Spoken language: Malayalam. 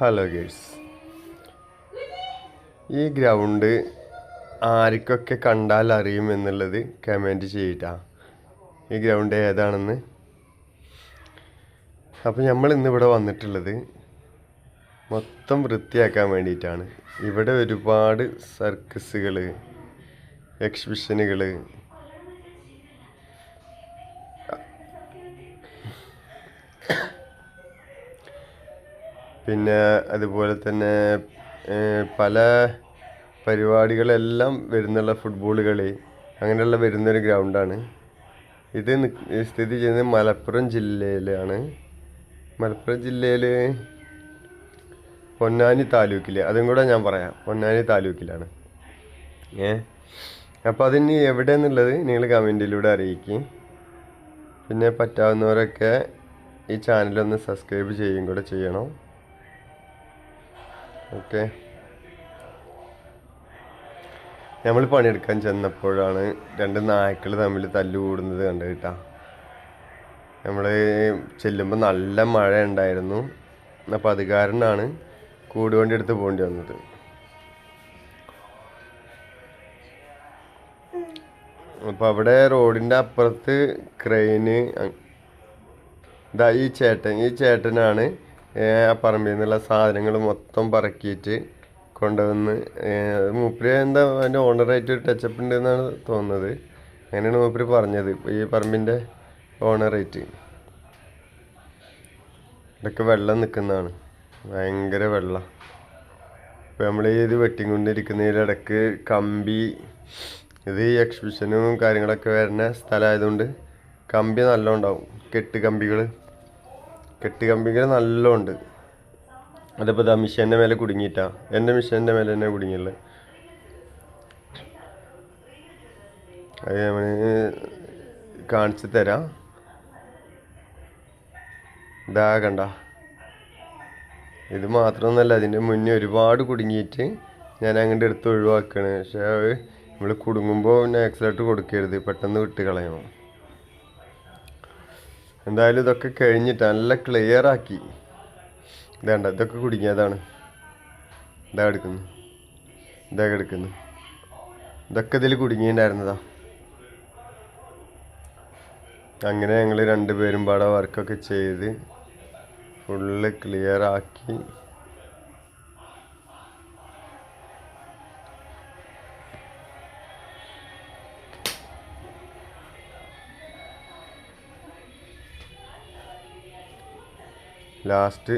ഹലോ ഗേഴ്സ് ഈ ഗ്രൗണ്ട് ആർക്കൊക്കെ കണ്ടാൽ അറിയും എന്നുള്ളത് കമന്റ് ചെയ്യട്ടാ. ഈ ഗ്രൗണ്ട് ഏതാണെന്ന്? അപ്പോൾ നമ്മൾ ഇന്നിവിടെ വന്നിട്ടുള്ളത് മൊത്തം വൃത്തിയാക്കാൻ വേണ്ടിയിട്ടാണ്. ഇവിടെ ഒരുപാട് സർക്കസുകൾ എക്സിബിഷനുകൾ പിന്നെ അതുപോലെ തന്നെ പല പരിപാടികളെല്ലാം വരുന്നുള്ള ഫുട്ബോൾ കളി അങ്ങനെയുള്ള വരുന്നൊരു ഗ്രൗണ്ടാണ്. ഇത് സ്ഥിതി ചെയ്യുന്നത് മലപ്പുറം ജില്ലയിലാണ്. മലപ്പുറം ജില്ലയിൽ പൊന്നാനി താലൂക്കിൽ അതും കൂടെ ഞാൻ പറയാം. പൊന്നാനി താലൂക്കിലാണ്. ഏ അപ്പോൾ അതിന് എവിടെ എന്നുള്ളത് നിങ്ങൾ കമന്റിലൂടെ അറിയിക്കും. പിന്നെ പറ്റാവുന്നവരൊക്കെ ഈ ചാനലൊന്ന് സബ്സ്ക്രൈബ് ചെയ്യും കൂടെ ചെയ്യണം. ഓക്കെ. നമ്മൾ പണിയെടുക്കാൻ ചെന്നപ്പോഴാണ് രണ്ട് നായ്ക്കൾ തമ്മിൽ തല്ലുകൂടുന്നത് കണ്ടു കേട്ടാ നമ്മൾ ചെല്ലുമ്പോൾ നല്ല മഴ ഉണ്ടായിരുന്നു അപ്പോൾ അത് കാരണമാണ് കൂടുവണ്ടി എടുത്ത് പോകേണ്ടി വന്നത്. അപ്പോൾ അവിടെ റോഡിന്റെ അപ്പുറത്ത് ക്രെയിന് ഇതാ ഈ ചേട്ടൻ ഈ ചേട്ടനാണ് പറമ്പിൽ നിന്നുള്ള സാധനങ്ങൾ മൊത്തം പറക്കിയിട്ട് കൊണ്ടുവന്ന് മൂപ്പര് എന്താ അതിന്റെ ഓണറായിട്ട് ഒരു ടച്ചപ്പ് ഉണ്ട് എന്നാണ് തോന്നുന്നത്. അങ്ങനെയാണ് മൂപ്പര് പറഞ്ഞത് ഈ പറമ്പിന്റെ ഓണറായിട്ട് ഇതൊക്കെ വെള്ളം നിൽക്കുന്നതാണ് ഭയങ്കര വെള്ളം. ഇപ്പോൾ നമ്മൾ ഇത് വെട്ടിക്കൊണ്ടിരിക്കുന്നതിലിടക്ക് കമ്പി ഇത് ഈ എക്സിബിഷനും കാര്യങ്ങളൊക്കെ വരുന്ന സ്ഥലമായതുകൊണ്ട് കമ്പി നല്ലോണ്ടാവും കെട്ട് കമ്പികൾ കെട്ട് നല്ലോണ്ട്. അതിപ്പോൾ ഇതാ മിഷീന്റെ മേലെ കുടുങ്ങിയിട്ടാ. എന്റെ മിഷീന്റെ മേലെ തന്നെ കുടുങ്ങിയുള്ളത് അത് നമ്മൾ കാണിച്ചു തരാം. ഇതാ കണ്ട. ഇത് മാത്രമൊന്നുമല്ല അതിന്റെ മുന്നേ ഒരുപാട് കുടുങ്ങിയിട്ട് ഞാൻ അങ്ങോട്ട് എടുത്ത് ഒഴിവാക്കുകയാണ് പക്ഷേ നമ്മൾ കുടുങ്ങുമ്പോൾ ആക്സിലേറ്റർ കൊടുക്കരുത്. പെട്ടെന്ന് വിട്ട് കളയണം എന്തായാലും ഇതൊക്കെ കഴിഞ്ഞിട്ട് നല്ല ക്ലിയർ ആക്കി. ഇതേണ്ട ഇതൊക്കെ കുടുങ്ങിയതാണ് ഇതാ എടുക്കുന്നു. ഇതാ എടുക്കുന്നു. ഇതൊക്കെ ഇതിൽ കുടുങ്ങിയിട്ടുണ്ടായിരുന്നതാ. അങ്ങനെ ഞങ്ങൾ രണ്ടുപേരും പാടെ വർക്കൊക്കെ ചെയ്ത് ഫുള്ള് ക്ലിയർ ആക്കി. ലാസ്റ്റ്